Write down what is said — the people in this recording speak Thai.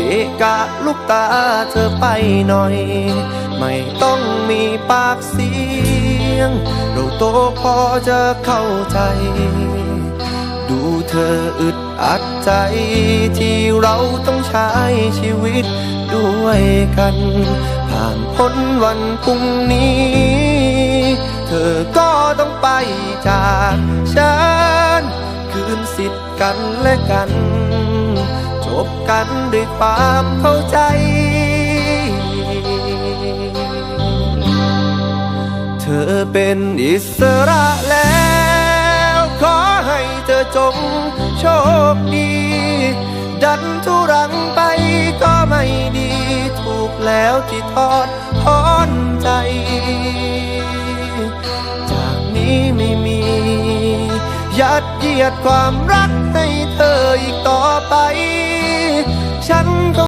เกะกะลูกตาเธอไปหน่อย ไม่ต้องมีปากเสียง เราโตพอจะเข้าใจ ดูเธออึดอัดใจ ที่เราต้องใช้ชีวิตด้วยกัน ผ่านพ้นวันพรุ่งนี้ เธอก็ต้องไปจากฉัน คืนสิทธิ์กันและกัน บกันด้วยความเข้าใจ เธอเป็นอิสระแล้ว ขอให้เธอจงโชคดี ดันทุรังไปก็ไม่ดี ถูกแล้วที่ทอดถอนใจ จากนี้ไม่มียัดเยียดความรักให้เธออีกต่อไป